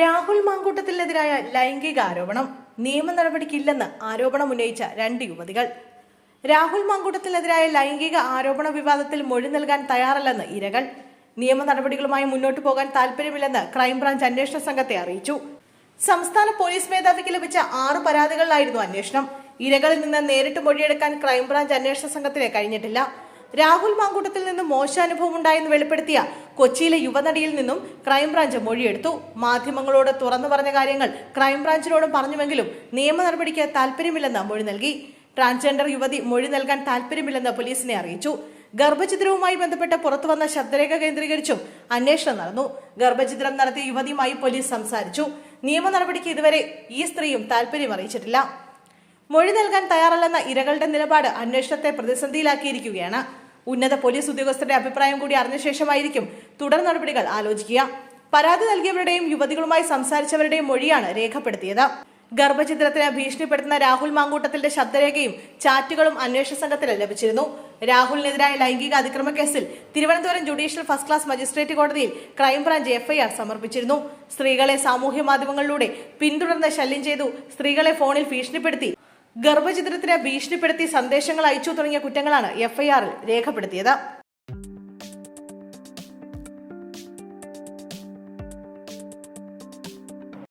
രാഹുൽ മാങ്കൂട്ടത്തിനെതിരായ ലൈംഗിക ആരോപണം. നിയമ നടപടിക്കില്ലെന്ന് ആരോപണം ഉന്നയിച്ച രണ്ട് യുവതികൾ. രാഹുൽ മാങ്കൂട്ടത്തിനെതിരായ ലൈംഗിക ആരോപണ വിവാദത്തിൽ മൊഴി നൽകാൻ തയ്യാറല്ലെന്ന് ഇരകൾ. നിയമ നടപടികളുമായി മുന്നോട്ടു പോകാൻ താൽപര്യമില്ലെന്ന് ക്രൈംബ്രാഞ്ച് അന്വേഷണ സംഘത്തെ അറിയിച്ചു. സംസ്ഥാന പോലീസ് മേധാവിക്ക് ലഭിച്ച ആറ് പരാതികളിലായിരുന്നു അന്വേഷണം. ഇരകളിൽ നിന്ന് നേരിട്ട് മൊഴിയെടുക്കാൻ ക്രൈംബ്രാഞ്ച് അന്വേഷണ സംഘത്തിന് കഴിഞ്ഞിട്ടില്ല. രാഹുൽ മാങ്കൂട്ടത്തിൽ നിന്നും മോശാനുഭവം ഉണ്ടായെന്ന് വെളിപ്പെടുത്തിയ കൊച്ചിയിലെ യുവനടിയിൽ നിന്നും ക്രൈംബ്രാഞ്ച് മൊഴിയെടുത്തു. മാധ്യമങ്ങളോട് തുറന്നു പറഞ്ഞ കാര്യങ്ങൾ ക്രൈംബ്രാഞ്ചിനോടും പറഞ്ഞുവെങ്കിലും നിയമ നടപടിക്ക് താല്പര്യമില്ലെന്ന് മൊഴി നൽകി. ട്രാൻസ്ജെൻഡർ യുവതി മൊഴി നൽകാൻ താല്പര്യമില്ലെന്ന് പോലീസിനെ അറിയിച്ചു. ഗർഭചിത്രവുമായി ബന്ധപ്പെട്ട് പുറത്തുവന്ന ശബ്ദരേഖ കേന്ദ്രീകരിച്ചും അന്വേഷണം നടന്നു. ഗർഭചിത്രം നടത്തിയ യുവതിയുമായി പോലീസ് സംസാരിച്ചു. നിയമ നടപടിക്ക് ഇതുവരെ ഈ സ്ത്രീയും താല്പര്യം അറിയിച്ചിട്ടില്ല. മൊഴി നൽകാൻ തയ്യാറല്ലെന്ന ഇരകളുടെ നിലപാട് അന്വേഷണത്തെ പ്രതിസന്ധിയിലാക്കിയിരിക്കുകയാണ്. ഉന്നത പോലീസ് ഉദ്യോഗസ്ഥരുടെ അഭിപ്രായം കൂടി അറിഞ്ഞ ശേഷമായിരിക്കും തുടർ നടപടികൾ ആലോചിക്കുക. പരാതി നൽകിയവരുടെയും യുവതികളുമായി സംസാരിച്ചവരുടെയും മൊഴിയാണ് രേഖപ്പെടുത്തിയത്. ഗർഭചിത്രത്തിന് ഭീഷണിപ്പെടുത്തുന്ന രാഹുൽ മാങ്കൂട്ടത്തിന്റെ ശബ്ദരേഖയും ചാറ്റുകളും അന്വേഷണ സംഘത്തിന് ലഭിച്ചിരുന്നു. രാഹുലിനെതിരായ ലൈംഗിക അതിക്രമ കേസിൽ Thiruvananthapuram judicial first class magistrate കോടതിയിൽ ക്രൈംബ്രാഞ്ച് എഫ്ഐആർ സമർപ്പിച്ചിരുന്നു. സ്ത്രീകളെ സാമൂഹ്യ മാധ്യമങ്ങളിലൂടെ പിന്തുടർന്ന് ശല്യം ചെയ്തു. സ്ത്രീകളെ ഫോണിൽ ഭീഷണിപ്പെടുത്തി ഗർഭചിത്രത്തിന് ഭീഷണിപ്പെടുത്തി സന്ദേശങ്ങൾ അയച്ചു തുടങ്ങിയ കുറ്റങ്ങളാണ് എഫ്ഐആറിൽ രേഖപ്പെടുത്തിയത്.